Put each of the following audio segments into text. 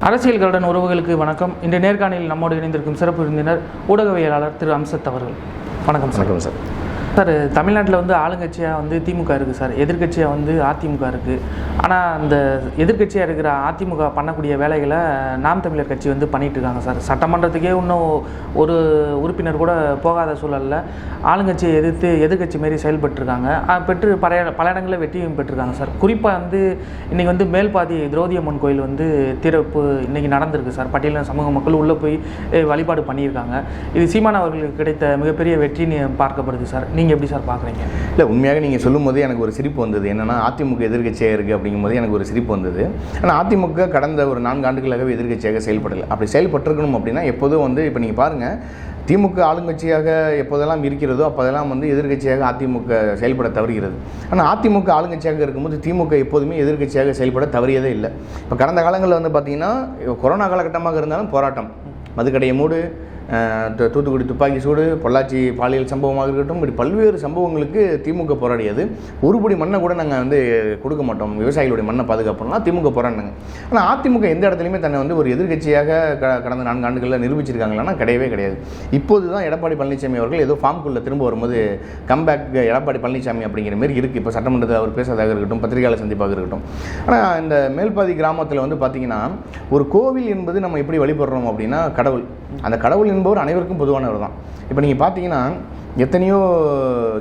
அரசியல் கருடன் உறவுகளுக்கு வணக்கம். இன்று நேர்காணலில் நம்மோடு இணைந்திருக்கும் சிறப்பு விருந்தினர் ஊடகவியலாளர் திரு அம்சத் அவர்கள். வணக்கம் வணக்கம் சார். சார் தமிழ்நாட்டில் வந்து ஆளுங்கட்சியாக வந்து திமுக இருக்குது சார். எதிர்க்கட்சியாக வந்து அதிமுக இருக்குது ஆனால் அந்த எதிர்க்கட்சியாக இருக்கிற அதிமுக பண்ணக்கூடிய வேலைகளை நாம் தமிழர் கட்சி வந்து பண்ணிகிட்டு இருக்காங்க சார். சட்டமன்றத்துக்கே இன்னும் ஒரு உறுப்பினர் கூட போகாத சூழலில் ஆளுங்கட்சியை எதிர்த்து எதிர்க்கட்சி மாரி செயல்பட்டுருக்காங்க பெற்று பல பல இடங்களில் வெற்றியும் பெற்றிருக்காங்க சார். குறிப்பாக வந்து இன்றைக்கி வந்து மேல்பாதி திரௌதி அம்மன் கோயில் வந்து திறப்பு இன்றைக்கி நடந்திருக்கு சார். பட்டியலின சமூக மக்கள் உள்ளே போய் வழிபாடு பண்ணியிருக்காங்க. இது சீமான் அவர்களுக்கு கிடைத்த மிகப்பெரிய வெற்றின்னு பார்க்கப்படுது சார். நீங்கள் நீங்கள் எப்படி சார் பார்க்குறீங்க இல்லை உண்மையாக நீங்கள் சொல்லும்போது எனக்கு ஒரு சிரிப்பு வந்தது. என்னென்னா அதிமுக எதிர்க்கட்சியாக இருக்குது அப்படிங்கும்போது எனக்கு ஒரு சிரிப்பு வந்தது. ஆனால் அதிமுக கடந்த ஒரு நான்கு ஆண்டுகளாகவே எதிர்க்கட்சியாக செயல்படலை. அப்படி செயல்பட்டிருக்கணும் அப்படின்னா எப்போதும் வந்து இப்போ நீங்கள் பாருங்கள் திமுக ஆளுங்கட்சியாக எப்போதெல்லாம் இருக்கிறதோ அப்போதெல்லாம் வந்து எதிர்க்கட்சியாக அதிமுக செயல்பட தவறுகிறது. ஆனால் அதிமுக ஆளுங்கட்சியாக இருக்கும்போது திமுக எப்போதுமே எதிர்க்கட்சியாக செயல்பட தவறியதே இல்லை. இப்போ கடந்த காலங்களில் வந்து பார்த்திங்கன்னா கொரோனா காலகட்டமாக இருந்தாலும் போராட்டம். மதுக்கடையை மூடு தூத்துக்குடி துப்பாக்கி சூடு பொள்ளாச்சி பாலியல் சம்பவமாக இருக்கட்டும் இப்படி பல்வேறு சம்பவங்களுக்கு திமுக போராடியது. ஒருபடி மண்ணை கூட நாங்கள் வந்து கொடுக்க மாட்டோம். விவசாயிகளுடைய மண்ணை பாதுகாப்போம்னா திமுக போராடினாங்க. ஆனால் அதிமுக எந்த இடத்துலையுமே தன்னை வந்து ஒரு எதிர்க்கட்சியாக க கடந்த நான்கு ஆண்டுகளில் நிரூபிச்சிருக்காங்களான்னா கிடையவே கிடையாது. இப்போது தான் எடப்பாடி பழனிசாமி அவர்கள் ஏதோ ஃபார்ம்குள்ளே திரும்ப வரும்போது கம்பேக் எடப்பாடி பழனிசாமி அப்படிங்கிற மாதிரி இருக்குது இப்போ சட்டமன்றத்தில் அவர் பேசுறதாக இருக்கட்டும் பத்திரிகையாளர் சந்திப்பாக இருக்கட்டும். ஆனால் இந்த மேல்பாதி கிராமத்தில் வந்து பார்த்திங்கன்னா ஒரு கோவில் என்பது நம்ம எப்படி வழிபடுறோம் அப்படின்னா கடவுள். அந்த கடவுள் என்பவர் அனைவருக்கும் பொதுவானவர் தான். இப்போ நீங்கள் பார்த்தீங்கன்னா எத்தனையோ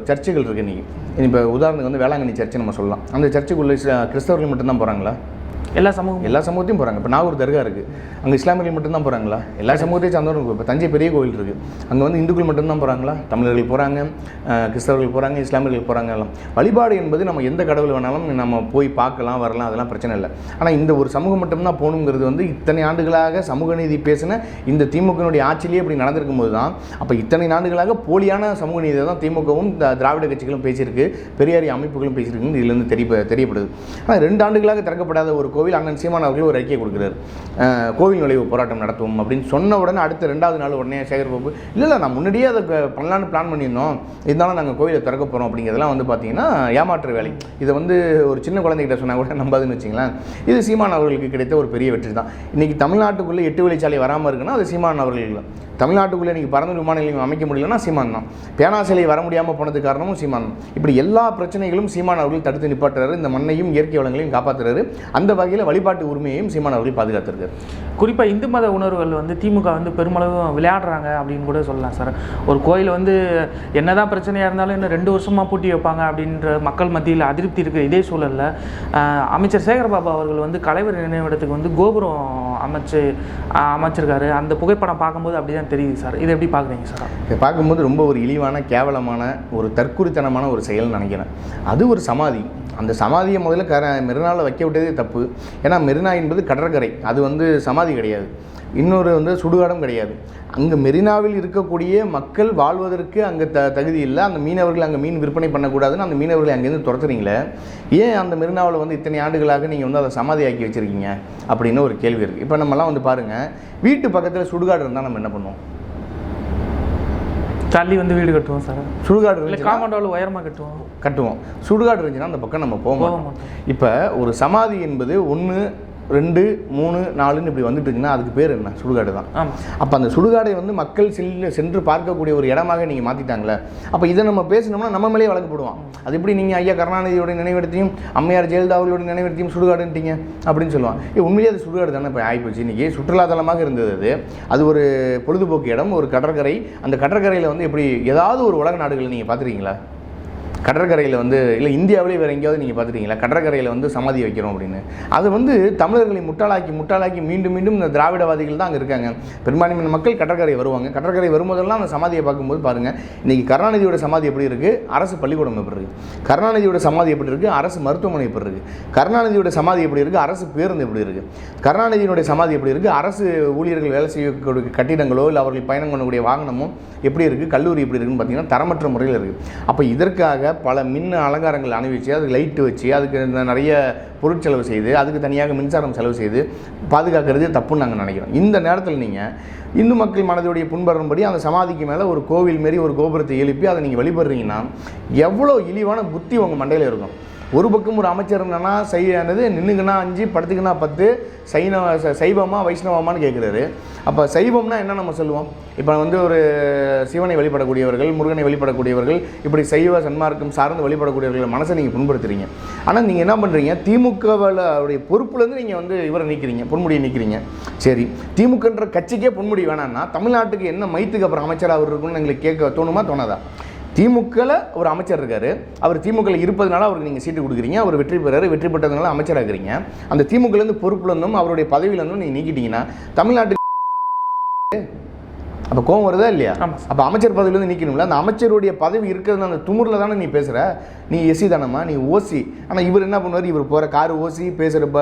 சர்ச்சுகள் இருக்குது இன்றைக்கி இப்போ உதாரணத்துக்கு வந்து வேளாங்கண்ணி சர்ச்சை நம்ம சொல்லலாம். அந்த சர்ச்சுக்குள்ளே கிறிஸ்தவர்கள் மட்டும்தான் போகிறாங்களா எல்லா சமூகம் எல்லா சமூகத்தையும் போகிறாங்க இப்போ நாகூர் தர்கா இருக்குது அங்கே இஸ்லாமியர்கள் மட்டும்தான் போகிறாங்களா எல்லா சமூகத்தையும் சார்ந்தவரும் இப்போ தஞ்சை பெரிய கோவில் இருக்குது அங்கே வந்து இந்துக்கள் மட்டும்தான் போகிறாங்களா தமிழர்கள் போகிறாங்க கிறிஸ்தவர்கள் போகிறாங்க இஸ்லாமியர்கள் போகிறாங்க எல்லாம். வழிபாடு என்பது நம்ம எந்த கடவுள் வேணாலும் நம்ம போய் பார்க்கலாம் வரலாம் அதெல்லாம் பிரச்சனை இல்லை. ஆனால் இந்த ஒரு சமூகம் மட்டும்தான் போகணுங்கிறது வந்து இத்தனை ஆண்டுகளாக சமூக நீதி பேசின இந்த திமுகனுடைய ஆட்சியிலேயே இப்படி நடந்திருக்கும் போது தான் அப்போ இத்தனை ஆண்டுகளாக போலியான சமூக நீதியை தான் திமுகவும் த- திராவிட கட்சிகளும் பேசியிருக்கு பெரியாரி அமைப்புகளும் பேசியிருக்குன்னு இதுலேருந்து தெரிய தெரியப்படுது. ஆனால் ரெண்டு ஆண்டுகளாக திறக்கப்படாத ஒரு கோவில் கோவில் அண்ணன் சீமான் அவர்கள் ஒரு அறிக்கை கொடுக்குறாரு. கோவில் நுழைவு போராட்டம் நடத்துவோம் அப்படின்னு சொன்ன உடனே அடுத்த ரெண்டாவது நாள் உடனே சேகர் பாபு இல்லை இல்லை நான் முன்னாடியே அதை பண்ணலான்னு பிளான் பண்ணியிருந்தோம். இருந்தாலும் நாங்கள் கோவிலை திறக்க போகிறோம் அப்படிங்கிறதெல்லாம் வந்து பார்த்தீங்கன்னா ஏமாற்று வேலை. இதை வந்து ஒரு சின்ன குழந்தைகிட்ட சொன்னால் கூட நம்பாதுன்னு வச்சிங்களேன். இது சீமான் அவர்களுக்கு கிடைத்த ஒரு பெரிய வெற்றி தான். இன்றைக்கி தமிழ்நாட்டுக்குள்ளே எட்டு வழிச்சாலை வராமல் இருக்குன்னா அது சீமான் அவர்கள் தமிழ்நாட்டுக்குள்ளே இன்றைக்கி பறந்து விமான நிலையம் அமைக்க முடியலன்னா சீமான் தான். பேனா சிலை வர முடியாமல் போனதுக்கு காரணமும் சீமான் தான். இப்படி எல்லா பிரச்சனைகளும் சீமான் அவர்கள் தடுத்து நிப்பாட்டுறாரு. இந்த மண்ணையும் இயற்கை வளங்களையும் காப்பாற்றுறாரு அந்த வகையில் வழிபாட்டு உரிமையையும் சீமான் அவர்கள் பாதுகாத்துருக்காரு. குறிப்பாக இந்து மத உணர்வுகள் வந்து திமுக வந்து பெருமளவு விளையாடுறாங்க அப்படின்னு கூட சொல்லலாம் சார். ஒரு கோயில் வந்து என்னதான் பிரச்சனையாக இருந்தாலும் இன்னும் ரெண்டு வருஷமாக பூட்டி வைப்பாங்க அப்படின்ற மக்கள் மத்தியில் அதிருப்தி இருக்கிற இதே சூழலில் அமைச்சர் சேகர்பாபு அவர்கள் வந்து கலைவர் நினைவிடத்துக்கு வந்து கோபுரம் அமைச்சு அமைச்சிருக்காரு. அந்த புகைப்படம் பார்க்கும்போது அப்படி தான் தெரியுது சார். இதை எப்படி பார்க்குறீங்க சார்? இதை பார்க்கும்போது ரொம்ப ஒரு இழிவான கேவலமான ஒரு தற்குறித்தனமான ஒரு செயல்னு நினைக்கிறேன். அது ஒரு சமாதி. அந்த சமாதியை முதல்ல கர மெரினாவில் வைக்க விட்டதே தப்பு. ஏன்னா மெரினா என்பது கடற்கரை. அது வந்து சமாதி கிடையாது. இன்னொரு வந்து சுடுகாடும் கிடையாது. அங்கே மெரினாவில் இருக்கக்கூடிய மக்கள் வாழ்வதற்கு அங்கே த தகுதி இல்லை. அந்த மீனவர்கள் அங்கே மீன் விற்பனை பண்ணக்கூடாதுன்னு அந்த மீனவர்களை அங்கேருந்து துரத்துறீங்களே? ஏன் அந்த மெரினாவில் வந்து இத்தனை ஆண்டுகளாக நீங்கள் வந்து அதை சமாதியாக்கி வச்சுருக்கீங்க? அப்படின்னு ஒரு கேள்வி இருக்குது இப்போ நம்மலாம் வந்து பாருங்கள் வீட்டு பக்கத்தில் சுடுகாடு இருந்தால் நம்ம என்ன பண்ணுவோம்? தள்ளி வந்து வீடு கட்டுவோம் சார். சுடுகாடு இல்லை காம்பவுண்ட் உயரமாக கட்டுவோம். கட்டுவோம். சுடுகாடு இருந்துச்சுன்னா அந்த பக்கம் நம்ம மாட்டோம். இப்போ ஒரு சமாதி என்பது ஒன்று ரெண்டு மூணு நாலுன்னு இப்படி வந்துட்டு இருக்குன்னா அதுக்கு பேர் என்ன? சுடுகாடு தான். அப்போ அந்த சுடுகாடை வந்து மக்கள் செல்லு சென்று பார்க்கக்கூடிய ஒரு இடமாக நீங்கள் மாற்றிட்டாங்களே அப்போ இதை நம்ம பேசினோம்னா நம்ம மேலேயே வழங்கப்படுவோம் அது எப்படி நீங்கள் ஐயா கருணாநிதியோட நினைவிடத்தையும் அம்மையார் ஜெயலலிதா அவர்களோட நினைவிடத்தையும் சுடுகாடுன்ட்டீங்க? அப்படின்னு சொல்லுவாங்க ஏ உண்மையிலேயே அது சுடுகாடு தானே இப்போ ஆகிப்போச்சு இன்றைக்கி சுற்றுலாத்தலமாக இருந்தது அது? அது ஒரு பொழுதுபோக்கு இடம் ஒரு கடற்கரை. அந்த கடற்கரையில் வந்து எப்படி ஏதாவது ஒரு உலக நாடுகளை நீங்கள் பார்த்துருக்கீங்களா? கடற்கரையில் வந்து இல்லை இந்தியாவிலே வேறு எங்கேயாவது நீங்கள் பார்த்துட்டீங்களா? கடற்கரையில் வந்து சமாதி வைக்கிறோம் அப்படின்னு. அது வந்து தமிழர்களை முட்டாளாக்கி முட்டாளாக்கி மீண்டும் மீண்டும் இந்த திராவிடவாதிகள் தான் அங்கே இருக்காங்க. பெரும்பான்மையான மக்கள் கடற்கரை வருவாங்க. கடற்கரை வரும்போதெல்லாம் அந்த சமாதியை பார்க்கும்போது பாருங்கள் இன்றைக்கி கருணாநிதியோட சமாதி எப்படி இருக்குது அரசு பள்ளிக்கூடம் எப்படி இருக்குது கருணாநிதியோட சமாதி எப்படி இருக்குது அரசு மருத்துவமனை எப்படி இருக்குது கருணாநிதியோட சமாதி எப்படி இருக்குது அரசு பேருந்து எப்படி இருக்குது கருணாநிதியினுடைய சமாதி எப்படி இருக்குது அரசு ஊழியர்கள் வேலை செய்யக்கூடிய கட்டிடங்களோ இல்லை அவர்கள் பயணம் பண்ணக்கூடிய வாகனமோ எப்படி இருக்குது கல்லூரி எப்படி இருக்குன்னு பார்த்தீங்கன்னா தரமற்ற முறையில் இருக்குது அப்போ இதற்காக பல மின் அலங்காரங்கள் அணிவிச்சு அதுக்கு லைட்டு வச்சு அதுக்கு இந்த நிறைய பொருட்செலவு செய்து அதுக்கு தனியாக மின்சாரம் செலவு செய்து பாதுகாக்கிறது தப்புன்னு நாங்கள் நினைக்கிறோம். இந்த நேரத்தில் நீங்கள் இந்து மக்கள் மனதுடைய புண்படும்படி அந்த சமாதிக்கு மேலே ஒரு கோவில் மாரி ஒரு கோபுரத்தை எழுப்பி அதை நீங்கள் வழிபடுறீங்கன்னா எவ்வளோ இழிவான புத்தி உங்கள் மண்டையில் இருக்கும். ஒரு பக்கம் ஒரு அமைச்சர் என்னன்னா செய்யானது நின்றுக்குன்னா அஞ்சு படுத்துக்குன்னா பத்து சைன சைவமா வைஷ்ணவமான்னு கேட்குறாரு அப்போ சைவம்னா என்ன நம்ம சொல்லுவோம்? இப்போ வந்து ஒரு சிவனை வழிபடக்கூடியவர்கள் முருகனை வழிபடக்கூடியவர்கள் இப்படி சைவ சன்மார்க்கம் சார்ந்து வழிபடக்கூடியவர்கள் மனசை நீங்கள் புண்படுத்துறீங்க. ஆனால் நீங்கள் என்ன பண்ணுறீங்க திமுகவுடைய பொறுப்புலேருந்து நீங்கள் வந்து இவரை நீக்கிறீங்க பொன்முடியை நீக்கிறீங்க. சரி திமுகன்ற கட்சிக்கே பொன்முடி வேணான்னா தமிழ்நாட்டுக்கு என்ன மைத்துக்கு அப்புறம் அமைச்சராக அவர் இருக்குன்னு எங்களுக்கு கேட்க தோணுமா தோணாதா? திமுகவில் ஒரு அமைச்சர் இருக்கார். அவர் திமுகவில் இருப்பதனால அவருக்கு நீங்கள் சீட்டு கொடுக்குறீங்க. அவர் வெற்றி பெறாரு. வெற்றி பெற்றதுனால அமைச்சராகிறீங்க அந்த திமுகலேருந்து பொறுப்புலேருந்தும் அவருடைய பதவியிலேருந்தும் நீங்கள் நீக்கிட்டீங்கன்னா தமிழ்நாட்டுக்கு அப்போ கோவம் வருதா இல்லையா. அப்போ அமைச்சர் பதவியிலேருந்து நீக்கணும்ல? அந்த அமைச்சருடைய பதவி இருக்கிறது அந்த துமுறில் தானே நீ பேசுகிற நீ எஸ்சி தானம்மா நீ ஓசி. ஆனால் இவர் என்ன பண்ணுவார்? இவர் போகிற கார் ஓசி பேசுகிற ப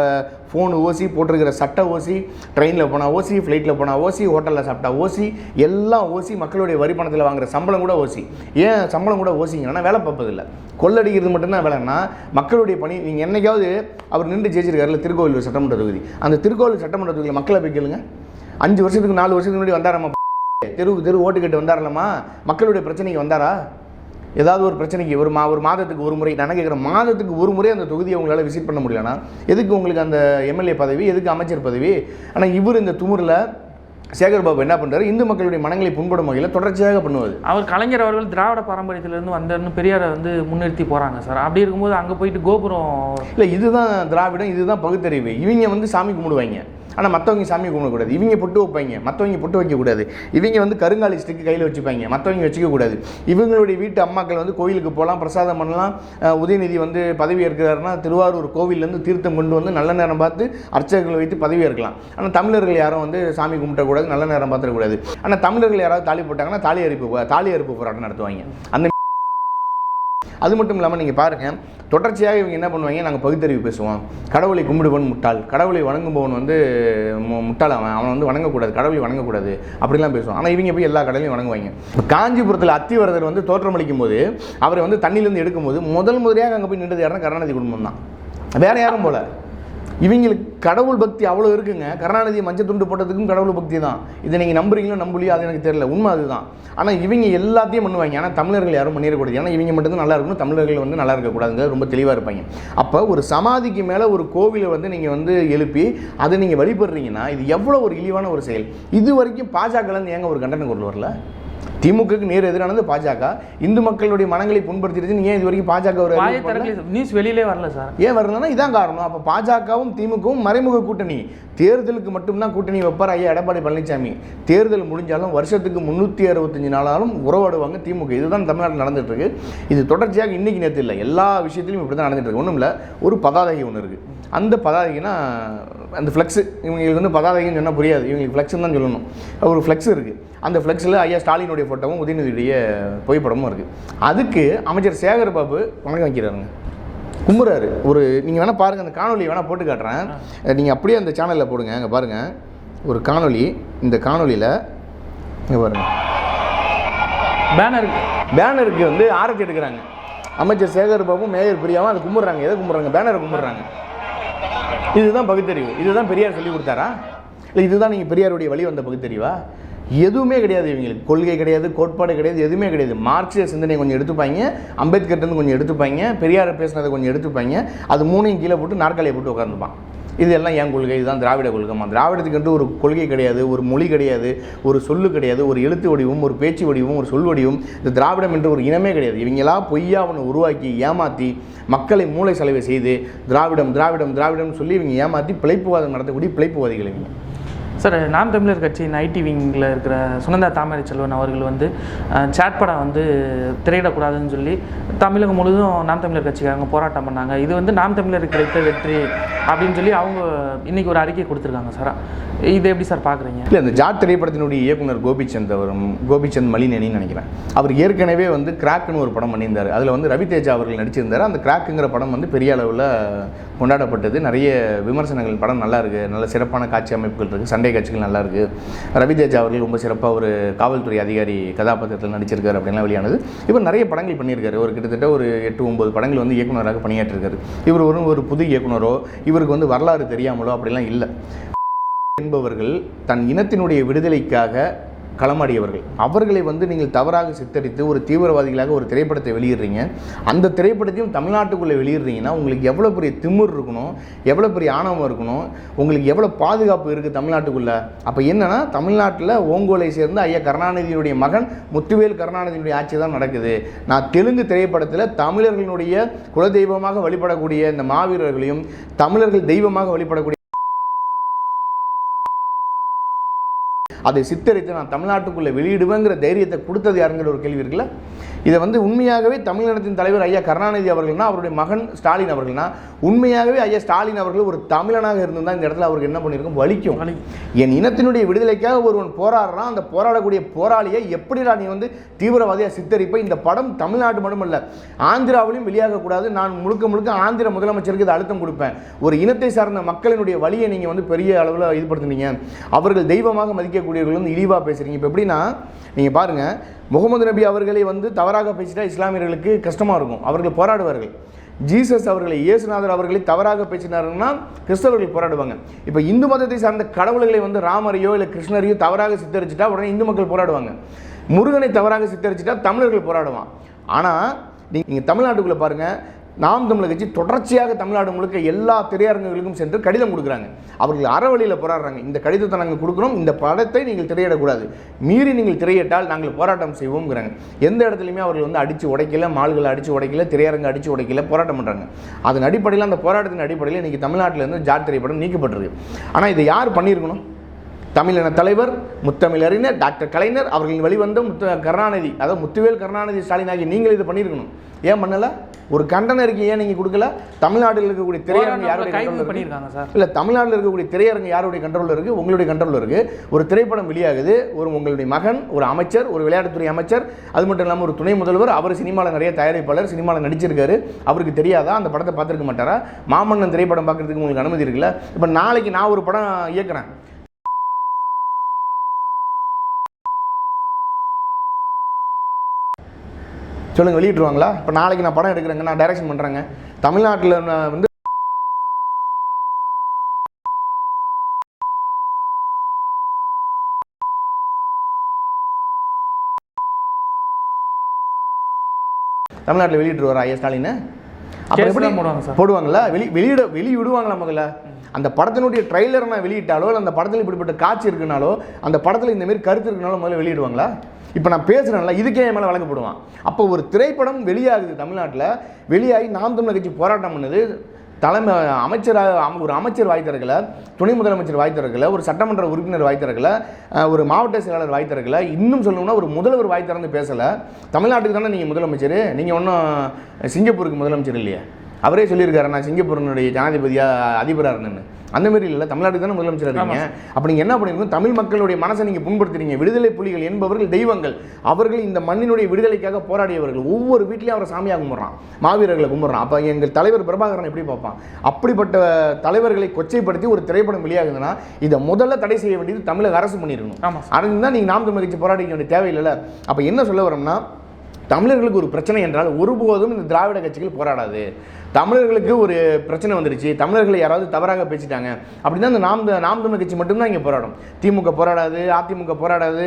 ஃபோனு ஓசி போட்டிருக்கிற சட்டை ஓசி ட்ரெயினில் போனால் ஓசி ஃப்ளைட்டில் போனால் ஓசி ஹோட்டலில் சாப்பிட்டா ஓசி எல்லாம் ஓசி மக்களுடைய வரி பணத்தில் வாங்குற சம்பளம் கூட ஓசி. ஏன் சம்பளம் கூட ஓசிங்கன்னா வேலை பார்ப்பதில்ல. கொள்ளடிக்கிறது மட்டும்தான் வேலைன்னா மக்களுடைய பணி நீங்கள் என்னைக்காவது அவர் நின்று ஜெயிச்சிருக்காருல திருக்கோவிலூர் சட்டமன்ற தொகுதி. அந்த திருக்கோவிலூர் சட்டமன்ற தொகுதியில் மக்களை போய் கேளுங்க. அஞ்சு வருஷத்துக்கு நாலு வருஷத்துக்கு முன்னாடி வந்தாராமா தெருவுக்கு தெரு ஓட்டு கேட்டு வந்தாரலம்மா மக்களுடைய பிரச்சனைக்கு வந்தாரா? ஏதாவது ஒரு பிரச்சனைக்கு ஒரு மா ஒரு மாதத்துக்கு ஒரு முறை நான் கேட்குறேன் மாதத்துக்கு ஒரு முறை அந்த தொகுதியை உங்களால் விசிட் பண்ண முடியலனா? எதுக்கு உங்களுக்கு அந்த எம்எல்ஏ பதவி எதுக்கு அமைச்சர் பதவி? ஆனால் இவர் இந்த துமுறில் சேகர் பாபு என்ன பண்ணுறாரு இந்து மக்களுடைய மனங்களை புண்படும் வகையில் தொடர்ச்சியாக பண்ணுவது அவர் கலைஞர் அவர்கள் திராவிட பாரம்பரியத்திலிருந்து வந்தன்னு பெரியாரை வந்து முன்னிறுத்தி போகிறாங்க சார். அப்படி இருக்கும்போது அங்கே போயிட்டு கோபுரம் இல்லை இதுதான் திராவிடம் இதுதான் பகுத்தறிவு. இவங்க வந்து சாமி கும்பிடுவாங்க. ஆனால் மற்றவங்க சாமி கும்பிடக்கூடாது. இவங்க பொட்டு வைப்பாங்க. மற்றவங்க பொட்டு வைக்கக்கூடாது. இவங்க வந்து கருங்காலி ஸ்டிக்கு கையில் வச்சுப்பாங்க. மற்றவங்க வச்சுக்கக்கூடாது. இவங்களுடைய வீட்டு அம்மாக்கள் வந்து கோயிலுக்கு போகலாம் பிரசாதம் பண்ணலாம். உதயநிதி வந்து பதவி ஏற்கிறாருன்னா திருவாரூர் கோவிலேருந்து தீர்த்தம் கொண்டு வந்து நல்ல நேரம் பார்த்து அர்ச்சகர்களை வைத்து பதவி ஏற்கலாம். ஆனால் தமிழர்கள் யாரும் வந்து சாமி கும்பிடக்கூடாது நல்ல நேரம் பார்த்துடக்கூடாது. ஆனால் தமிழர்கள் யாராவது தாலி போட்டாங்கன்னா தாலி அறுப்பு தாலி அறுப்பு போராட்டம் நடத்துவாங்க. அந்த அது மட்டும் இல்லாமல் நீங்கள் பாருங்கள் தொடர்ச்சியாக இவங்க என்ன பண்ணுவாங்க நாங்கள் பகுத்தறிவு பேசுவோம். கடவுளை கும்பிடுவன் முட்டாள். கடவுளை வணங்குபவன் வந்து மு- முட்டாள் அவன். அவன் வந்து வணங்கக்கூடாது. கடவுளை வணங்கக்கூடாது. அப்படிலாம் பேசுவான் ஆனால் இவங்க போய் எல்லா கடவுளையும் வணங்குவாங்க. இப்போ காஞ்சிபுரத்தில் அத்திவரதர் வந்து தோற்றமளிக்கும் போது அவரை வந்து தண்ணியிலேருந்து எடுக்கும்போது முதல் முதலியாக அங்கே போய் நின்றது யாருன்னா கருணாநிதி குடும்பம் தான் வேற யாரும் போல. இவங்களுக்கு கடவுள் பக்தி அவ்வளோ இருக்குங்க. கருணாநிதி மஞ்சள் துண்டு போட்டதுக்கும் கடவுள் பக்தி தான். இதை நீங்கள் நம்புறீங்களோ நம்பலையோ அது எனக்கு தெரியல. உண்மை அதுதான். ஆனால் இவங்க எல்லாத்தையும் பண்ணுவாங்க. ஆனால் தமிழர்கள் யாரும் பண்ணிடக்கூடாது. ஏன்னா இவங்க மட்டும்தான் நல்லா இருக்கணும். தமிழர்கள் வந்து நல்லா இருக்கக்கூடாதுங்க ரொம்ப தெளிவாக இருப்பாங்க. அப்போ ஒரு சமாதிக்கு மேலே ஒரு கோவிலை வந்து நீங்கள் வந்து எழுப்பி அதை நீங்கள் வழிபடுறீங்கன்னா இது எவ்வளோ ஒரு இழிவான ஒரு செயல். இது வரைக்கும் பாஜகலேருந்து ஏங்க ஒரு கண்டன குரல் வரல? திமுகவுக்கு நேர் எதிரானது பாஜக. இந்து மக்களுடைய மனங்களை புண்படுத்திடுச்சு ஏன் இது வரைக்கும் பாஜக ஒரு நியூஸ் வெளியிலே வரல சார். ஏன் வரலன்னா இதான் காரணம். அப்போ பாஜகவும் திமுகவும் மறைமுக கூட்டணி. தேர்தலுக்கு மட்டும்தான் கூட்டணி வைப்பார் ஐயா எடப்பாடி பழனிசாமி தேர்தல் முடிஞ்சாலும் வருஷத்துக்கு முந்நூற்றி அறுபத்தஞ்சு நாளாலும் உறவாடுவாங்க திமுக. இதுதான் தமிழ்நாட்டில் நடந்துட்டு இருக்கு இது தொடர்ச்சியாக இன்னைக்கு நேற்று இல்லை. எல்லா விஷயத்திலும் இப்படி தான் நடந்துட்டு இருக்கு ஒன்றும் இல்லை ஒரு பதாதைகை ஒன்று இருக்குது அந்த பதாதைகைனா அந்த ஃப்ளெக்ஸு இவங்களுக்கு வந்து பதாதைகன்னு சொன்னால் புரியாது. இவங்களுக்கு ஃப்ளெக்ஸ்னு தான் சொல்லணும். ஒரு ஃப்ளெக்ஸ் இருக்குது அந்த ஃப்ளெக்ஸில் ஐயா ஸ்டாலினுடைய ஃபோட்டோவும் உதயநிதியுடைய புகைப்படமும் இருக்குது அதுக்கு அமைச்சர் சேகர் பாபு வணக்கம் வைக்கிறாருங்க. கும்புறாரு. ஒரு நீங்கள் வேணால் பாருங்கள் அந்த காணொலி வேணால் போட்டு காட்டுறேன். நீங்கள் அப்படியே அந்த சேனலில் போடுங்க அங்கே பாருங்கள் ஒரு காணொளி இந்த காணொளியில் இங்கே பாருங்கள் பேனர் பேனருக்கு வந்து ஆரத்தி எடுக்கிறாங்க. அமைச்சர் சேகர் பாபு மேயர் பிரியாவும் அதை கும்பிட்றாங்க. எதை கும்பிட்றாங்க? பேனரை கும்பிட்றாங்க. இதுதான் பகுத்தறிவு. இதுதான் பெரியார் சொல்லி கொடுத்தாரா? இல்லை இதுதான் நீங்கள் பெரியாருடைய வழி வந்த பகுத்தறிவா? எதுவுமே கிடையாது இவங்களுக்கு. கொள்கை கிடையாது கோட்பாடு கிடையாது எதுவுமே கிடையாது. மார்க்சிய சிந்தனை கொஞ்சம் எடுத்துப்பாங்க அம்பேத்கர்ட்டேருந்து கொஞ்சம் எடுத்துப்பாங்க பெரியார் பேசுனதை கொஞ்சம் எடுத்துப்பாங்க அது மூணையும் கீழே போட்டு நாற்காலியை போட்டு உட்காந்துப்பான் இது எல்லாம் என் கொள்கை இதுதான் திராவிட கொள்கைமா திராவிடத்துக்கு ஒரு கொள்கை கிடையாது ஒரு மொழி கிடையாது ஒரு சொல்லு கிடையாது ஒரு எழுத்து வடிவம் ஒரு பேச்சு வடிவம் ஒரு சொல் வடிவம் இந்த திராவிடம் என்ற ஒரு இனமே கிடையாது. இவங்களா பொய்யா அவனை உருவாக்கி ஏமாற்றி மக்களை மூளை செலவை செய்து திராவிடம் திராவிடம் திராவிடம்னு சொல்லி இவங்க ஏமாற்றி பிழைப்புவாதம் நடத்தக்கூடிய பிழைப்புவாதிகள் இவங்க. சார் நாம் தமிழர் கட்சியின் ஐடி விங்கில் இருக்கிற சுனந்தா தாமரை செல்வன் அவர்கள் வந்து அஹ், படம் வந்து திரையிடக்கூடாதுன்னு சொல்லி தமிழகம் முழுதும் நாம் தமிழர் கட்சிக்காரங்க போராட்டம் பண்ணாங்க. இது வந்து நாம் தமிழருக்கு கிடைத்த வெற்றி அப்படின்னு சொல்லி அவங்க இன்னைக்கு ஒரு அறிக்கை கொடுத்துருக்காங்க சார். இதை எப்படி சார் பார்க்குறீங்க இல்லை இந்த ஜாட் திரைப்படத்தினுடைய இயக்குனர் கோபிச்சந்த் அவரும் கோபிச்சந்த் மலினேனின்னு நினைக்கிறேன். அவர் ஏற்கனவே வந்து கிராக்னு ஒரு படம் பண்ணியிருந்தார். அதில் வந்து ரவி தேஜா அவர்கள் நடிச்சிருந்தார். அந்த கிராக்குங்கிற படம் வந்து பெரிய அளவில் கொண்டாடப்பட்டது. நிறைய விமர்சனங்கள் படம் நல்லா இருக்கு. நல்ல சிறப்பான காட்சி அமைப்புகள் இருக்குது சண்டை காட்சிகள் நல்லா இருக்கு. ரவி தேஜா அவர்கள் ரொம்ப சிறப்பாக ஒரு காவல்துறை அதிகாரி கதாபாத்திரத்தில் நடிச்சிருக்காரு அப்படின்லாம் வெளியானது. இவர் நிறைய படங்கள் பண்ணியிருக்காரு. ஒரு கிட்டத்தட்ட ஒரு எட்டு ஒன்பது படங்கள் வந்து இயக்குனராக பணியாற்றிருக்காரு. இவர் ஒரு ஒரு புது இயக்குனரோ இவர் இவருக்கு வந்து வரலாறு தெரியாமலோ அப்படிலாம் இல்லை. என்பவர்கள் தன் இனத்தினுடைய விடுதலைக்காக களமாடியவர்கள். அவர்களை வந்து நீங்கள் தவறாக சித்தரித்து ஒரு தீவிரவாதிகளாக ஒரு திரைப்படத்தை வெளியிடுறீங்க. அந்த திரைப்படத்தையும் தமிழ்நாட்டுக்குள்ளே வெளியிடுறீங்கன்னா உங்களுக்கு எவ்வளோ பெரிய திமிர் இருக்கணும் எவ்வளோ பெரிய ஆணவம் இருக்கணும் உங்களுக்கு எவ்வளோ பாதுகாப்பு இருக்குது தமிழ்நாட்டுக்குள்ளே? அப்போ என்னென்னா தமிழ்நாட்டில் ஓங்கோலை சேர்ந்த ஐயா கருணாநிதியுடைய மகன் முத்துவேல் கருணாநிதியுடைய ஆட்சி தான் நடக்குது. நான் தெலுங்கு திரைப்படத்தில் தமிழர்களுடைய குலதெய்வமாக வழிபடக்கூடிய இந்த மாவீரர்களையும் தமிழர்கள் தெய்வமாக வழிபடக்கூடிய அதை சித்தரித்து நான் தமிழ்நாட்டுக்குள்ளே வெளியிடுவேங்கிற தைரியத்தை கொடுத்தது யாருங்கிற ஒரு கேள்வி இருக்குல்ல? இதை வந்து உண்மையாகவே தமிழ்நாட்டின் தலைவர் ஐயா கருணாநிதி அவர்கள்னா அவருடைய மகன் ஸ்டாலின் அவர்கள்னா உண்மையாகவே ஐயா ஸ்டாலின் அவர்கள் ஒரு தமிழனாக இருந்திருந்தா இந்த இடத்துல அவருக்கு என்ன பண்ணியிருக்கும் வலிக்கும். வலி. என் இனத்தினுடைய விடுதலைக்காக ஒருவன் போராடுறான் அந்த போராடக்கூடிய போராளியை எப்படிடா நீ வந்து தீவிரவாதியாக சித்தரிப்ப? இந்த படம் தமிழ்நாடு மட்டுமல்ல ஆந்திராவிலும் வெளியாகக்கூடாது நான் முழுக்க முழுக்க ஆந்திர முதலமைச்சருக்கு இது அழுத்தம் கொடுப்பேன். ஒரு இனத்தை சார்ந்த மக்களினுடைய வழியை நீங்கள் வந்து பெரிய அளவில் இதுபடுத்துனீங்க அவர்கள் தெய்வமாக மதிக்கக்கூடியவர்கள் வந்து இழிவாக பேசுகிறீங்க இப்போ எப்படின்னா நீங்கள் பாருங்கள் முகமது நபி அவர்களை வந்து தவறாக பேசிட்டா இஸ்லாமியர்களுக்கு கஷ்டமாக இருக்கும். அவர்கள் போராடுவார்கள். ஜீசஸ் அவர்களை இயேசுநாதர் அவர்களை தவறாக பேசினாருன்னா கிறிஸ்தவர்கள் போராடுவாங்க. இப்போ இந்து மதத்தை சார்ந்த கடவுள்களை வந்து ராமரையோ இல்லை கிருஷ்ணரையோ தவறாக சித்தரிச்சிட்டா உடனே இந்து மக்கள் போராடுவாங்க. முருகனை தவறாக சித்தரிச்சிட்டா தமிழர்கள் போராடுவான். ஆனால் நீங்கள் தமிழ்நாட்டுக்குள்ளே பாருங்கள் நாம் தமிழர் கட்சி தொடர்ச்சியாக தமிழ்நாடு முழுக்க எல்லா திரையரங்குகளுக்கும் சென்று கடிதம் கொடுக்குறாங்க. அவர்கள் அறவழியில் போராடுறாங்க. இந்த கடிதத்தை நாங்கள் கொடுக்குறோம். இந்த படத்தை நீங்கள் திரையிடக்கூடாது. மீறி நீங்கள் திரையிட்டால் நாங்கள் போராட்டம் செய்வோங்கிறாங்க எந்த இடத்துலையுமே அவர்கள் வந்து அடித்து உடைக்கல மால்களை அடித்து உடைக்கல திரையரங்கு அடித்து உடைக்கல போராட்டம் பண்ணுறாங்க அதன் அடிப்படையில் அந்த போராட்டத்தின் அடிப்படையில் இன்றைக்கி தமிழ்நாட்டிலேருந்து ஜாட் திரைப்படம் நீக்கப்பட்டிருக்கு. ஆனால் இதை யார் பண்ணியிருக்கணும்? தமிழின தலைவர் முத்தமிழறிஞர் டாக்டர் கலைஞர் அவர்களின் வெளிவந்த முத்த கருணாநிதி அதாவது முத்துவேல் கருணாநிதி ஸ்டாலின் ஆகிய நீங்கள் இது பண்ணியிருக்கணும். ஏன் பண்ணலை? ஒரு கண்டன அறிக்கை ஏன் நீங்கள் கொடுக்கல? தமிழ்நாட்டில் இருக்கக்கூடிய திரையரங்கு யாருடைய கைது control ல இருக்கு? பண்ணியிருக்காங்க சார். இல்லை தமிழ்நாட்டில் இருக்கக்கூடிய திரையரங்கு யாருடைய கண்ட்ரோலில் இருக்குது உங்களுடைய கண்ட்ரோலில் இருக்குது ஒரு திரைப்படம் வெளியாகுது ஒரு உங்களுடைய மகன் ஒரு அமைச்சர் ஒரு விளையாட்டுத்துறை அமைச்சர் அது மட்டும் இல்லாமல் ஒரு துணை முதல்வர் அவர் சினிமாவில் நிறைய தயாரிப்பாளர் சினிமாவில் நடிச்சிருக்காரு. அவருக்கு தெரியாதா? அந்த படத்தை பார்த்துருக்க மாட்டாரா? மாமன்னன் திரைப்படம் பார்க்கறதுக்கு உங்களுக்கு அனுமதி இருக்குல்ல? இப்போ நாளைக்கு நான் ஒரு படம் இயக்குறேன். சொல்லுங்க வெளியிட்டுருவாங்களா? இப்போ நாளைக்கு நான் படம் எடுக்கிறேங்க நான் டைரக்ஷன் பண்ணுறேங்க தமிழ்நாட்டில் வந்து தமிழ்நாட்டில் வெளியிட்டுருவாரா ஐயா ஸ்டாலின்? அப்புறம் எப்படி தான் போடுவாங்க சார். போடுவாங்களா? வெளி வெளியிட வெளி விடுவாங்களா முதல்ல அந்த படத்தினுடைய ட்ரைலரை நான் வெளியிட்டாலோ இல்லை அந்த படத்தில் இப்படிப்பட்ட காட்சி இருக்குனாலோ அந்த படத்தில் இந்தமாரி கருத்து இருக்குனாலோ முதல்ல வெளியிடுவாங்களா? இப்போ நான் பேசுகிறேன்ல இதுக்கே என் மேலே வழங்கப்படுவான்? அப்போ ஒரு திரைப்படம் வெளியாகுது தமிழ்நாட்டில் வெளியாகி நாம் தமிழர் கட்சி போராட்டம் பண்ணுது. தலைமை அமைச்சராக ஒரு அமைச்சர் வாய் திறக்கல துணை முதலமைச்சர் வாய் திறக்கல ஒரு சட்டமன்ற உறுப்பினர் வாய் திறக்கல ஒரு மாவட்ட செயலாளர் வாய் திறக்கல இன்னும் சொல்லணும்னா ஒரு முதல்வர் வாய் திறந்து பேசலை. தமிழ்நாட்டுக்கு தானே நீங்கள் முதலமைச்சர்? நீங்கள் ஒன்றும் சிங்கப்பூருக்கு முதலமைச்சர் இல்லையா. அவரே சொல்லியிருக்காரு நான் சிங்கப்பூரினுடைய ஜனாதிபதியாக அதிபராக இருந்தேன்னு. அந்த மாதிரி இல்லை தமிழ்நாட்டுக்கு தானே முதலமைச்சர் இருக்கீங்க? அப்போ நீங்கள் என்ன பண்ணிருக்கணும் தமிழ் மக்களுடைய மனசை நீங்கள் புண்படுத்துறீங்க. விடுதலை புலிகள் என்பவர்கள் தெய்வங்கள். அவர்கள் இந்த மண்ணினுடைய விடுதலைக்காக போராடியவர்கள். ஒவ்வொரு வீட்லையும் அவரை சாமியாக கும்பிட்றான். மாவீரர்களை கும்பிட்றான். அப்போ எங்கள் தலைவர் பிரபாகரன் எப்படி பார்ப்பான்? அப்படிப்பட்ட தலைவர்களை கொச்சைப்படுத்தி ஒரு திரைப்படம் வெளியாகுதுன்னா இதை முதல்ல தடை செய்ய வேண்டியது தமிழக அரசு பண்ணியிருக்கணும் சார். அடைஞ்சா நீங்கள் நாம் தமிழ் கட்சி போராடிக்க வேண்டிய தேவையில்லைல்ல. அப்போ என்ன சொல்ல வரோம்னா தமிழர்களுக்கு ஒரு பிரச்சனை என்றால் ஒருபோதும் இந்த திராவிட கட்சிகள் போராடாது. தமிழர்களுக்கு ஒரு பிரச்சனை வந்துருச்சு. தமிழர்களை யாராவது தவறாக பேசிட்டாங்க. அப்படின்னா இந்த நாம் நாம் தமிழ் கட்சி மட்டும்தான் இங்கே போராடும். திமுக போராடாது அதிமுக போராடாது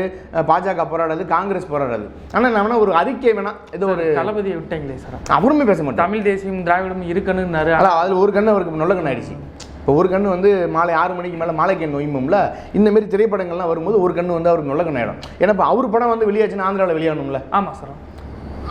பாஜக போராடாது காங்கிரஸ் போராடாது. ஆனால் நான் வேணா ஒரு அறிக்கை வேணா ஏதோ ஒரு தளபதியை விட்டீங்களே சார்? அவருமே பேச மாட்டார். தமிழ் தேசியம் திராவிடம் இருக்குன்னு அதான் அதில் ஒரு கண்ணு அவருக்கு நல்ல கண்ணு ஆயிடுச்சு. இப்போ ஒரு கண்ணு வந்து மாலை ஆறு மணிக்கு மேலே மாலைக்கு நோயும்போம்ல இந்த மாதிரி திரைப்படங்கள்லாம் வரும்போது ஒரு கண்ணு வந்து அவருக்கு நல்ல கண்ணு ஆயிடும். ஏன்னா இப்போ அவர் படம் வந்து வெளியாச்சுன்னா ஆந்திராவில் வெளியாகணும்ல. ஆமாம் சார்.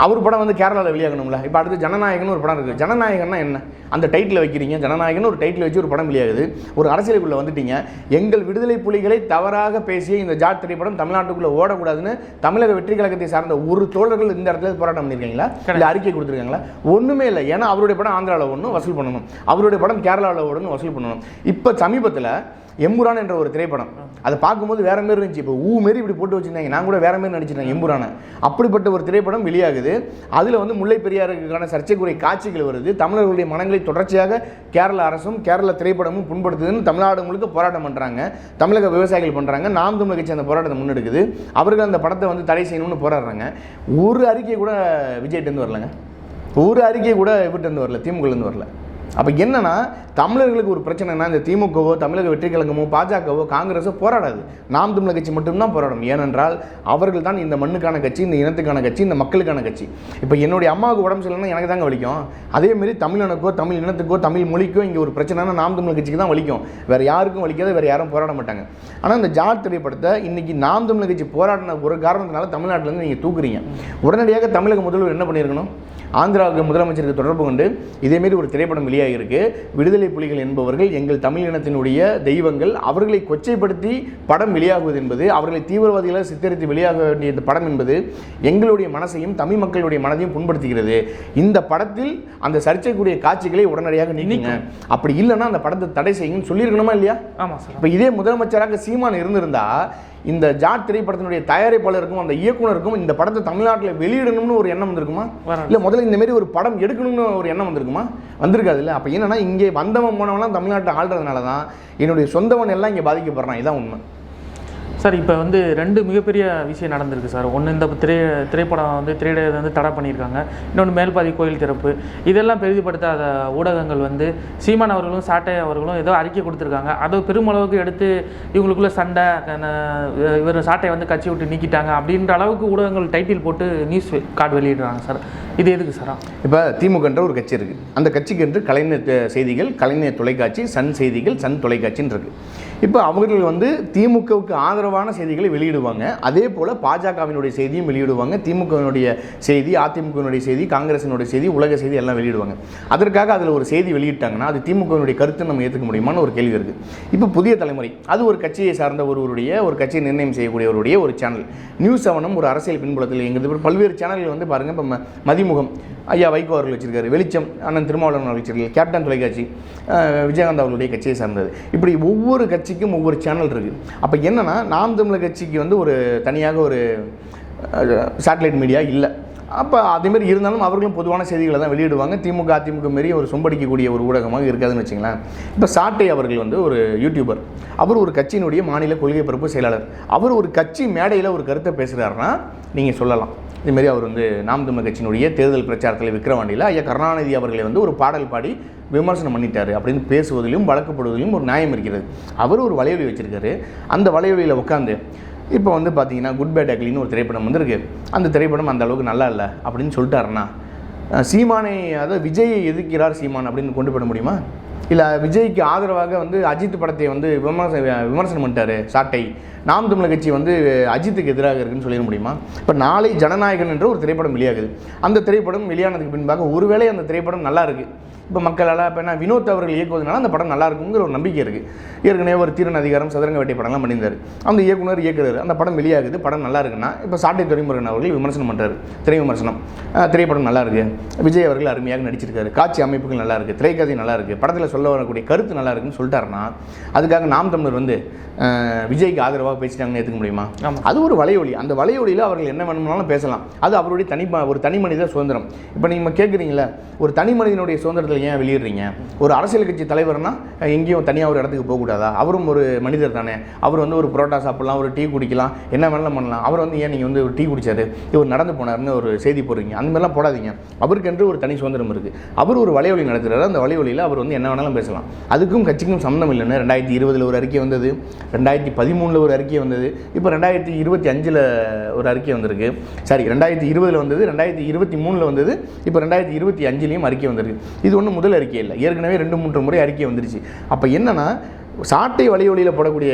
அவர் படம் வந்து கேரளாவில் வெளியாகணும்ல. இப்போ அடுத்து ஜனநாயகன் ஒரு படம் இருக்குது ஜனநாயகன்னா என்ன? அந்த டைட்டில் வைக்கிறீங்க. ஜனநாயகன் ஒரு டைட்டில் வச்சு ஒரு படம் வெளியாகுது. ஒரு அரசியலுக்குள்ளே வந்துட்டீங்க. எங்கள் விடுதலை புலிகளை தவறாக பேசிய இந்த ஜாட் திரைப்படம் தமிழ்நாட்டுக்குள்ளே ஓடக்கூடாதுன்னு தமிழக வெற்றி கழகத்தை சார்ந்த ஒரு தோழர்கள் இந்த இடத்துல போராட்டம் பண்ணியிருக்கீங்களா? இல்லை அறிக்கை கொடுத்துருக்காங்களா? ஒன்றுமே இல்லை. ஏன்னா அவருடைய படம் ஆந்திராவில் ஒன்று வசூல் பண்ணணும். அவருடைய படம் கேரளாவில் ஓடணும் வசூல் பண்ணணும். இப்போ சமீபத்தில் எம்புரான் என்ற ஒரு திரைப்படம். அதை பார்க்கும்போது வேற மாதிரி இருந்துச்சு. இப்போ ஊ மாரி இப்படி போட்டு வச்சிருந்தாங்க. நான் கூட வேற மாரி நடிச்சிருந்தேன் எம்புரானை. அப்படிப்பட்ட ஒரு திரைப்படம் வெளியாகுது. அதில் வந்து முல்லை பெரியாருக்கான சர்ச்சைக்குரிய காட்சிகள் வருது. தமிழர்களுடைய மனங்களை தொடர்ச்சியாக கேரள அரசும் கேரள திரைப்படமும் புண்படுத்துதுன்னு தமிழ்நாடு முழுக்க போராட்டம் பண்ணுறாங்க தமிழக விவசாயிகள் பண்ணுறாங்க நாம் தமிழ் கட்சி அந்த போராட்டத்தை முன்னெடுக்குது. அவர்கள் அந்த படத்தை வந்து தடை செய்யணும்னு போராடுறாங்க. ஒரு அறிக்கை கூட விஜய்கிட்டேருந்து வரலங்க. ஒரு அறிக்கை கூட இவர்கிட்டருந்து வரல. திமுகலேருந்து வரல. அப்போ என்னன்னா தமிழர்களுக்கு ஒரு பிரச்சனைனா இந்த திமுகவோ தமிழக வெற்றி கழகமோ பாஜகவோ காங்கிரஸோ போராடாது. நாம் தமிழர் கட்சி மட்டும்தான் போராடும். ஏனென்றால் அவர்கள் தான் இந்த மண்ணுக்கான கட்சி இந்த இனத்துக்கான கட்சி இந்த மக்களுக்கான கட்சி. இப்போ என்னுடைய அம்மாவுக்கு உடம்பு சரியில்லைன்னா எனக்கு தாங்க வலிக்கும். அதேமாரி தமிழனுக்கோ தமிழ் இனத்துக்கோ தமிழ் மொழிக்கோ இங்கே ஒரு பிரச்சனைனா நாம் தமிழர் கட்சிக்கு தான் வலிக்கும். வேறு யாருக்கும் வலிக்காது வேறு யாரும் போராட மாட்டாங்க. ஆனால் இந்த ஜாட் திரைப்படத்தை இன்னைக்கு நாம் தமிழர் கட்சி போராடின ஒரு காரணத்தினால தமிழ்நாட்டிலேருந்து நீங்கள் தூக்குறீங்க. உடனடியாக தமிழக முதல்வர் என்ன பண்ணியிருக்கணும்? ஆந்திராவுக்கு முதலமைச்சருக்கு தொடர்பு கொண்டு இதேமாரி ஒரு திரைப்படம் வெளியாகிருக்கு விடுதலை புலிகள் என்பவர்கள் எங்கள் தமிழ் இனத்தினுடைய தெய்வங்கள் அவர்களை கொச்சைப்படுத்தி படம் வெளியாகுவது என்பது அவர்களை தீவிரவாதிகளாக சித்தரித்து வெளியாக வேண்டிய இந்த படம் என்பது எங்களுடைய மனசையும் தமிழ் மக்களுடைய மனதையும் புண்படுத்துகிறது. இந்த படத்தில் அந்த சர்ச்சைக்குரிய காட்சிகளை உடனடியாக நீக்குங்க. அப்படி இல்லைன்னா அந்த படத்தை தடை செய்யுங்கன்னு சொல்லியிருக்கணுமா இல்லையா? ஆமாம் சார். இப்போ இதே முதலமைச்சராக சீமான் இருந்திருந்தா இந்த ஜாட் திரைப்படத்தினுடைய தயாரிப்பாளருக்கும் அந்த இயக்குனருக்கும் இந்த படத்தை தமிழ்நாட்டில் வெளியிடணும்னு ஒரு எண்ணம் வந்திருக்குமா. இல்லை முதல்ல இந்த மாதிரி ஒரு படம் எடுக்கணும்னு ஒரு எண்ணம் வந்திருக்குமா? வந்திருக்காது இல்லை. அப்போ என்னன்னா இங்கே வந்தவன் போனவன்லாம் தமிழ்நாட்டை ஆள்றதுனால தான் என்னுடைய சொந்தவன் எல்லாம் இங்கே பாதிக்கப்படுறான். இதான் உண்மை. சார் இப்போ வந்து ரெண்டு மிகப்பெரிய விஷயம் நடந்திருக்கு சார். ஒன்று இந்த திரை திரைப்படம் வந்து திரையிட வந்து தடை பண்ணியிருக்காங்க. இன்னொன்று மேல்பாதி கோயில் திறப்பு. இதெல்லாம் பெரிதுபடுத்தாத ஊடகங்கள் வந்து சீமான் அவர்களும் சாட்டை அவர்களும் ஏதோ அறிக்கை கொடுத்துருக்காங்க. அதை பெருமளவுக்கு எடுத்து இவங்களுக்குள்ள சண்டை இவர் சாட்டை வந்து கட்சி விட்டு நீக்கிட்டாங்க அப்படின்ற அளவுக்கு ஊடகங்கள் டைட்டில் போட்டு நியூஸ் கார்டு வெளியிடுறாங்க சார். இது எதுக்கு சார்? இப்போ திமுகன்ற ஒரு கட்சி இருக்குது அந்த கட்சிக்கு என்று கலைஞர் செய்திகள் கலைஞர் தொலைக்காட்சி சன் செய்திகள் சன் தொலைக்காட்சின்னு இருக்குது இப்போ அவர்கள் வந்து திமுகவுக்கு ஆதரவான செய்திகளை வெளியிடுவாங்க. அதே போல் பாஜகவினுடைய செய்தியும் வெளியிடுவாங்க. திமுகவினுடைய செய்தி அதிமுகவினுடைய செய்தி காங்கிரசினுடைய செய்தி உலக செய்தி எல்லாம் வெளியிடுவாங்க. அதற்காக அதில் ஒரு செய்தி வெளியிட்டாங்கன்னா அது திமுகவினுடைய கருத்தை நம்ம ஏற்றுக்க முடியுமான்னு ஒரு கேள்வி இருக்குது இப்போ புதிய தலைமுறை அது ஒரு கட்சியை சார்ந்த ஒருவருடைய ஒரு கட்சியை நிர்ணயம் செய்யக்கூடியவருடைய ஒரு சேனல் நியூஸ் செவனும் ஒரு அரசியல் பின்புலத்தில் எங்கிறது பல்வேறு சேனல்கள் வந்து பாருங்கள் இப்போ மதிமுகம் ஐயா வைகோ அவர்கள் வச்சிருக்காரு. வெளிச்சம் அண்ணன் திருமாவளவன் அவர்கள் வச்சிருக்காரு. கேப்டன் தொலைக்காட்சி விஜயகாந்த் அவர்களுடைய கட்சியை சார்ந்தது. இப்படி ஒவ்வொரு கட்சிக்கும் ஒவ்வொரு சேனல் இருக்குது அப்போ என்னென்னா நாம் தமிழர் கட்சிக்கு வந்து ஒரு தனியாக ஒரு சேட்டலைட் மீடியா இல்லை. அப்போ அதேமாரி இருந்தாலும் அவர்களும் பொதுவான செய்திகளை தான் வெளியிடுவாங்க. திமுக அதிமுக மாரி ஒரு சொம்படிக்கக்கூடிய ஒரு ஊடகமாக இருக்காதுன்னு வச்சுங்களேன் இப்போ சாட்டை அவர்கள் வந்து ஒரு யூடியூபர் அவர் ஒரு கட்சியினுடைய மாநில கொள்கை பரப்பு செயலாளர். அவர் ஒரு கட்சி மேடையில் ஒரு கருத்தை பேசுகிறாருன்னா நீங்கள் சொல்லலாம். இதுமாரி அவர் வந்து நாம் தமிழ் கட்சியினுடைய தேர்தல் பிரச்சாரத்தில் விக்கிரவாண்டியில் ஐயா கருணாநிதி அவர்களை வந்து ஒரு பாடல் பாடி விமர்சனம் பண்ணிட்டார் அப்படின்னு பேசுவதிலும் வழக்கப்படுவதிலும் ஒரு நியாயம் இருக்கிறது. அவர் ஒரு வலையொலி வச்சிருக்காரு. அந்த வலையொலியில் உட்காந்து இப்போ வந்து பார்த்தீங்கன்னா குட் பேட் அக்லின்னு ஒரு திரைப்படம் வந்திருக்கு. அந்த திரைப்படம் அந்த அளவுக்கு நல்லா இல்லை அப்படின்னு சொல்லிட்டாருன்னா சீமானை அதாவது விஜயை எதிர்க்கிறார் சீமான் அப்படின்னு கொண்டு போட முடியுமா? இல்லை விஜய்க்கு ஆதரவாக வந்து அஜித் படத்தை வந்து விமர்சன விமர்சனம் பண்ணிட்டாரு சாட்டை. நாம் தமிழர் கட்சி வந்து அஜித்துக்கு எதிராக இருக்குன்னு சொல்லிட முடியுமா? இப்போ நாளை ஜனநாயகன் என்ற ஒரு திரைப்படம் வெளியாகுது. அந்த திரைப்படம் வெளியானதுக்கு பின்பாக ஒருவேளை அந்த திரைப்படம் நல்லா இருக்கு. இப்போ மக்களால் இப்போ என்ன வினோத் அவர்கள் இயக்குவதனால அந்த படம் நல்லா இருக்குங்கிற ஒரு நம்பிக்கை இருக்குது ஏற்கனவே ஒரு தீரன் அதிகாரம் சதுரங்க வேட்டை படம்லாம் பண்ணியிருந்தார். அந்த இயக்குனர் இயக்குறாரு. அந்த படம் வெளியாகுது படம் நல்லா இருக்குன்னா இப்போ சாட்டை துரைமுருகன் அவர்கள் விமர்சனம் பண்ணுறாரு திரை விமர்சனம். திரைப்படம் நல்லா இருக்கு விஜய் அவர்கள் அருமையாக நடிச்சிருக்காரு. காட்சி அமைப்புகள் நல்லா இருக்கு திரைக்கதை நல்லா இருக்கு படத்தில் சொல்ல வரக்கூடிய கருத்து நல்லா இருக்குன்னு சொல்லிட்டாருன்னா அதுக்காக நாம் தமிழர் வந்து விஜய்க்கு ஆதரவாக பேசிட்டாங்கன்னு ஏற்றுக்க முடியுமா. அது ஒரு வலையொலி. அந்த வலையொலியில் அவர்கள் என்ன வேணும்னாலும் பேசலாம். அது அவருடைய தனி ஒரு தனி மனித சுதந்திரம். இப்போ நீங்கள் கேட்குறீங்களா ஒரு தனி மனிதனுடைய சுதந்திரத்தில் ஏன் வெளியிடுறீங்க? ஒரு அரசியல் கட்சி தலைவர்னா எங்கேயும் தனியாக ஒரு இடத்துக்கு போகக்கூடாதா? அவரும் ஒரு மனிதர் தானே. அவர் வந்து ஒரு புரோட்டா சாப்பிடலாம் ஒரு டீ குடிக்கலாம் என்ன வேணாலும் பண்ணலாம். அவர் வந்து ஏன் நீங்கள் வந்து ஒரு டீ குடிச்சாரு? இவர் நடந்து போனாருன்னு ஒரு செய்தி போடுறீங்க. அந்த மாதிரிலாம் போடாதீங்க. அவருக்கென்று ஒரு தனி சுதந்திரம் இருக்குது அவர் ஒரு வலைவழி நடத்துகிறாரு அந்த வலைவழியில் அவர் வந்து என்ன வேணாலும் பேசலாம். அதுக்கும் கட்சிக்கும் சம்மந்தம் இல்லைன்னு ரெண்டாயிரத்தி இருபதில் ஒரு அறிக்கை வந்தது. ரெண்டாயிரத்தி பதிமூணில் ஒரு அறிக்கை வந்தது. இப்போ ரெண்டாயிரத்தி இருபத்தி அஞ்சில் ஒரு அறிக்கை வந்திருக்கு. சாரி ரெண்டாயிரத்தி இருபதில் வந்தது ரெண்டாயிரத்தி இருபத்தி மூணில் வந்தது இப்போ ரெண்டாயிரத்தி இருபத்தி அஞ்சுலேயும் அறிக்கை வந்திருக்கு. இது ஒன்றும் முதல் அறிக்கை இல்லை. ஏற்கனவே ரெண்டு மூன்று முறை அறிக்கை வந்துருச்சு. அப்போ என்னென்னா சாட்டை வலையொலியில் போடக்கூடிய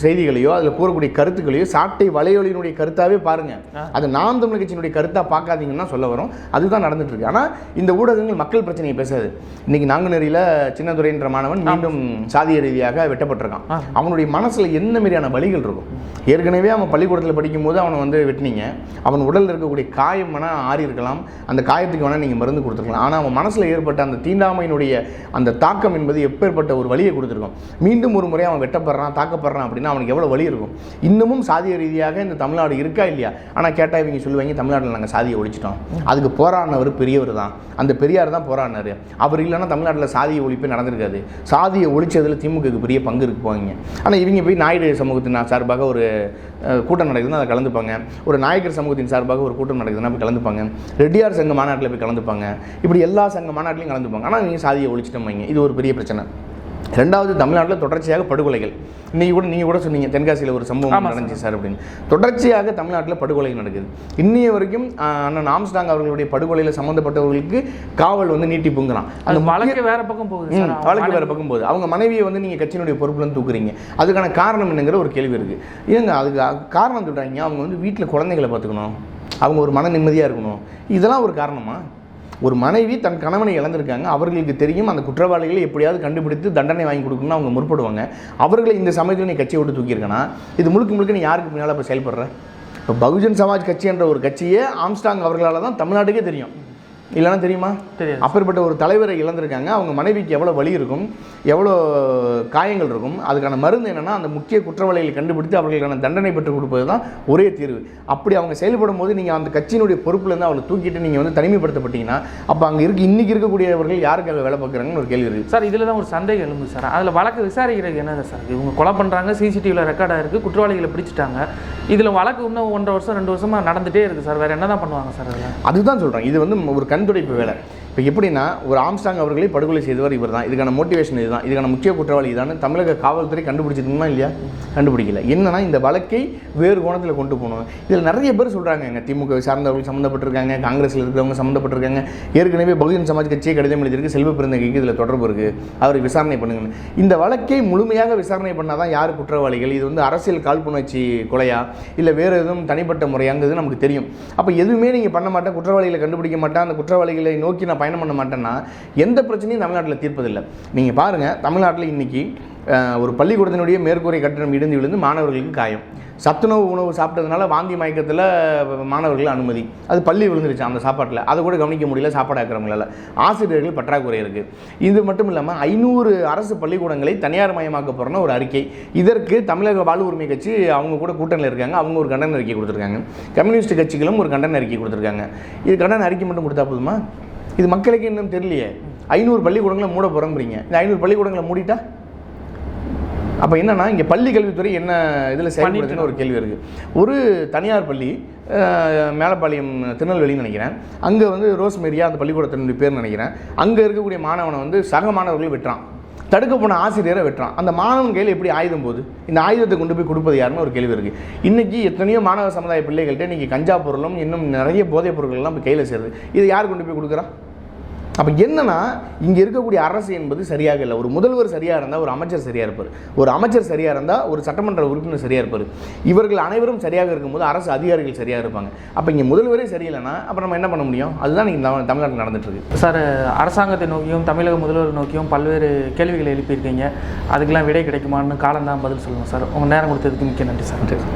செய்திகளையோ அதில் கூறக்கூடிய கருத்துக்களையோ சாட்டை வலையொலியினுடைய கருத்தாவே பாருங்க. அது நாம் தமிழ் கட்சியினுடைய கருத்தாக பார்க்காதீங்கன்னா சொல்ல வரும். அதுதான் நடந்துட்டு இருக்கு. ஆனால் இந்த ஊடகங்கள் மக்கள் பிரச்சனையை பேசாது. இன்னைக்கு நாங்குநேரியில் சின்னதுரைன்ற மாணவன் மீண்டும் சாதிய ரீதியாக வெட்டப்பட்டிருக்கான். அவனுடைய மனசுல என்ன மாதிரியான வலிகள் இருக்கும்? ஏற்கனவே அவன் பள்ளிக்கூடத்தில் படிக்கும்போது அவனை வந்து வெட்டினீங்க. அவன் உடலில் இருக்கக்கூடிய காயம் வேணால் ஆறி இருக்கலாம். அந்த காயத்துக்கு வேணால் நீங்கள் மருந்து கொடுத்துருக்கலாம். ஆனால் அவன் மனசில் ஏற்பட்ட அந்த தீண்டாமையினுடைய அந்த தாக்கம் என்பது எப்பேற்பட்ட ஒரு வலியை கொடுத்துருக்கும். மீண்டும் ஒரு முறை அவன் வெட்டப்படுறான் தாக்கப்படுறான் அப்படின்னா அவனுக்கு எவ்வளோ வழி இருக்கும்? இன்னமும் சாதிய ரீதியாக இந்த தமிழ்நாடு இருக்கா இல்லையா? ஆனால் கேட்டால் இவங்க சொல்லுவாங்க தமிழ்நாட்டில் நாங்கள் சாதியை ஒழிச்சிட்டோம். அதுக்கு போராடினவர் பெரியவர் தான். அந்த பெரியார் தான் போராடினார். அவர் இல்லைன்னா தமிழ்நாட்டில் சாதிய ஒழிப்பே நடந்திருக்காது. சாதியை ஒழிச்சதில் திமுகவுக்கு பெரிய பங்கு இருக்கு போவாங்க ஆனால் இவங்க போய் நாயுடு சமூகத்தின் சார்பாக ஒரு கூட்டம் நடக்குதுன்னா அதை கலந்துப்பாங்க. ஒரு நாயக்கர் சமூகத்தின் சார்பாக ஒரு கூட்டம் நடக்குதுன்னா போய் கலந்துப்பாங்க. ரெட்டியார் சங்க மாநாட்டில் போய் கலந்துப்பாங்க. இப்படி எல்லா சங்க மாநாட்டிலையும் கலந்துப்பாங்க. ஆனால் நீங்கள் சாதியை ஒழிச்சிட்டோம் வைங்க. இது ஒரு பெரிய பிரச்சனை. ரெண்டாவது தமிழ்நாட்டில் தொடர்ச்சியாக படுகொலைகள். இன்னைக்கு கூட நீங்கள் கூட சொன்னீங்க தென்காசியில் ஒரு சம்பவம் நடந்துச்சு சார் அப்படின்னு. தொடர்ச்சியாக தமிழ்நாட்டில் படுகொலை நடக்குது. இன்னைய வரைக்கும் அண்ணன் ஆம்ஸ்டாங் அவர்களுடைய படுகொலையில் சம்மந்தப்பட்டவர்களுக்கு காவல் வந்து நீட்டிப்புங்கிறான் அது வழக்கு வேற பக்கம் போகுது வழக்கு வேறு பக்கம் போகுது. அவங்க மனைவியை வந்து நீங்கள் கட்சியினுடைய பொறுப்புலன்னு தூக்குறீங்க. அதுக்கான காரணம் என்னங்கிற ஒரு கேள்வி இருக்குது ஏங்க அதுக்கு காரணம் சொல்கிறாங்க அவங்க வந்து வீட்டில் குழந்தைகளை பார்த்துக்கணும். அவங்க ஒரு மன நிம்மதியாக இருக்கணும். இதெல்லாம் ஒரு காரணமா? ஒரு மனைவி தன் கணவனை இழந்திருக்காங்க. அவர்களுக்கு தெரியும் அந்த குற்றவாளிகளை எப்படியாவது கண்டுபிடித்து தண்டனை வாங்கி கொடுக்கணும்னு அவங்க முற்படுவாங்க. அவர்களை இந்த சமயத்தில் நீ கட்சியை விட்டு தூக்கியிருக்கனா? இது முழுக்க முழுக்க நீ யாருக்கு முன்னால் இப்போ செயல்படுற? இப்போ பகுஜன் சமாஜ் கட்சி என்ற ஒரு கட்சியே ஆம்ஸ்டாங் அவர்களால் தான் தமிழ்நாட்டுக்கே தெரியும். இல்லைன்னா தெரியுமா? தெரியாது. அப்பேற்பட்ட ஒரு தலைவரை இழந்திருக்காங்க. அவங்க மனைவிக்கு எவ்வளோ வலி இருக்கும் எவ்வளோ காயங்கள் இருக்கும் அதுக்கான மருந்து என்னன்னா அந்த முக்கிய குற்றவாளிகளை கண்டுபிடித்து அவர்களுக்கான தண்டனை பெற்றுக் கொடுப்பது தான் ஒரே தீர்வு. அப்படி அவங்க செயல்படும் போது நீங்கள் அந்த கட்சியினுடைய பொறுப்புலேருந்து அவளை தூக்கிட்டு நீங்கள் வந்து தனிமைப்படுத்தப்பட்டீங்கன்னா அப்போ அங்கே இருக்க இன்னைக்கு இருக்கக்கூடியவர்கள் யாருக்காக வேலை பார்க்குறாங்கன்னு ஒரு கேள்வி இருக்குது சார் இதில் தான் ஒரு சந்தேகம் எழும்பு சார். அதில் வழக்கு விசாரிக்கிறது என்னது சார்? இவங்க கொலை பண்ணுறாங்க சிசிடிவியில் ரெக்கார்டாக இருக்குது குற்றவாளிகளை பிடிச்சிட்டாங்க. இதில் வழக்கு இன்னும் ஒன்றரை வருஷம் ரெண்டு வருஷமாக நடந்துகிட்டே இருக்குது சார். வேறு என்ன தான் பண்ணுவாங்க சார் அதில்? அதுதான் சொல்கிறேன் இது வந்து ஒரு கண்துடைப்பு வேலை. இப்போ எப்படின்னா ஒரு ஆம்ஸ்டாங் அவர்களை படுகொலை செய்தவர் இவர் தான் இதுக்கான மோட்டிவேஷன் இதுதான். இதுக்கான முக்கிய குற்றவாளி இதுதான் தமிழக காவல்துறை கண்டுபிடிச்சிருக்குமா இல்லையா? கண்டுபிடிக்கல. என்னன்னா இந்த வழக்கை வேறு கோணத்தில் கொண்டு போகணும். இதில் நிறைய பேர் சொல்கிறாங்க எங்கள் திமுக சார்ந்தவர்கள் சம்மந்தப்பட்டிருக்காங்க காங்கிரஸில் இருக்கிறவங்க சம்மந்தப்பட்டிருக்காங்க. ஏற்கனவே பகுஜன் சமாஜ் கட்சியை கடிதம் எழுதியிருக்கு செல்வ பிறந்தகைக்கு இதில் தொடர்பு இருக்குது அவர் விசாரணை பண்ணுங்கன்னு. இந்த வழக்கை முழுமையாக விசாரணை பண்ணால் தான் யார் குற்றவாளிகள்? இது வந்து அரசியல் காழ்ப்புணர்ச்சி கொலையா? இல்லை வேறு எதுவும் தனிப்பட்ட முறையாங்கிறது நமக்கு தெரியும். அப்போ எதுவுமே நீங்கள் பண்ண மாட்டேன் குற்றவாளிகளை கண்டுபிடிக்க மாட்டேன். அந்த குற்றவாளிகளை நோக்கி நான் பயணம் பண்ண மாட்டேன்னா எந்த பிரச்சனையும் தமிழ்நாட்டில் தீர்ப்பதில்லை. நீங்கள் பாருங்கள் தமிழ்நாட்டில் இன்றைக்கி ஒரு பள்ளிக்கூடத்தினுடைய மேற்கூரை கட்டணம் இடிந்து விழுந்து மாணவர்களுக்கு காயம். சத்துணவு உணவு சாப்பிட்டதுனால வாந்தி மயக்கத்தில் மாணவர்கள் அனுமதி. அது பள்ளி விழுந்துருச்சு அந்த சாப்பாட்டில். அதை கூட கவனிக்க முடியல சாப்பாடு ஆக்கிறவங்களால ஆசிரியர்கள் பற்றாக்குறை இருக்குது இது மட்டும் இல்லாமல் ஐநூறு அரசு பள்ளிக்கூடங்களை தனியார் மயமாக்க போகிறோன்னு ஒரு அறிக்கை. இதற்கு தமிழக வாழ் உரிமை கட்சி அவங்க கூட கூட்டணியில் இருக்காங்க. அவங்க ஒரு கண்டன அறிக்கை கொடுத்துருக்காங்க. கம்யூனிஸ்ட் கட்சிகளும் ஒரு கண்டன அறிக்கை கொடுத்துருக்காங்க. இது கண்டன அறிக்கை மட்டும் கொடுத்தா போதுமா? இது மக்களுக்கு இன்னும் தெரியலையே. ஐநூறு பள்ளிக்கூடங்களை மூட போகிறோங்கிறீங்க இந்த ஐநூறு பள்ளிக்கூடங்களை மூடிட்டா? அப்போ என்னன்னா இங்கே பள்ளி கல்வித்துறை என்ன இதில் செயல்படுதுன்னு ஒரு கேள்வி இருக்குது ஒரு தனியார் பள்ளி மேலப்பாளையம் திருநெல்வேலின்னு நினைக்கிறேன். அங்கே வந்து ரோஸ்மேரியா அந்த பள்ளிக்கூடத்தினுடைய பேர் நினைக்கிறேன். அங்கே இருக்கக்கூடிய மாணவனை வந்து சக மாணவர்கள் வெட்டுறான். தடுக்க போன ஆசிரியரை வெட்டுறான். அந்த மாணவன் கையில் எப்படி ஆயுதம் போகுது? இந்த ஆயுதத்தை கொண்டு போய் கொடுப்பது யாருன்னு ஒரு கேள்வி இருக்குது இன்றைக்கி எத்தனையோ மாணவ சமுதாய பிள்ளைகள்கிட்ட இன்றைக்கி கஞ்சா பொருளும் இன்னும் நிறைய போதைப் பொருட்கள்லாம் கையில் சேருது. இதை யார் கொண்டு போய் கொடுக்குறா? அப்போ என்னன்னா இங்கே இருக்கக்கூடிய அரசு என்பது சரியாக இல்லை. ஒரு முதல்வர் சரியாக இருந்தால் ஒரு அமைச்சர் சரியாக இருப்பார். ஒரு அமைச்சர் சரியாக இருந்தால் ஒரு சட்டமன்ற உறுப்பினர் சரியாக இருப்பார். இவர்கள் அனைவரும் சரியாக இருக்கும்போது அரசு அதிகாரிகள் சரியாக இருப்பாங்க. அப்போ இங்கே முதல்வரே சரியில்லைன்னா அப்புறம் நம்ம என்ன பண்ண முடியும்? அதுதான் இங்கே தமிழ்நாட்டில் நடந்துட்டு இருக்கு. சார் அரசாங்கத்தை நோக்கியும் தமிழக முதல்வர் நோக்கியும் பல்வேறு கேள்விகளை எழுப்பியிருக்கீங்க. அதுக்கெல்லாம் விடை கிடைக்குமான்னு காலம் தான் பதில் சொல்லணும் சார். உங்கள் நேரம் கொடுத்ததுக்கு மிக்க நன்றி சார்.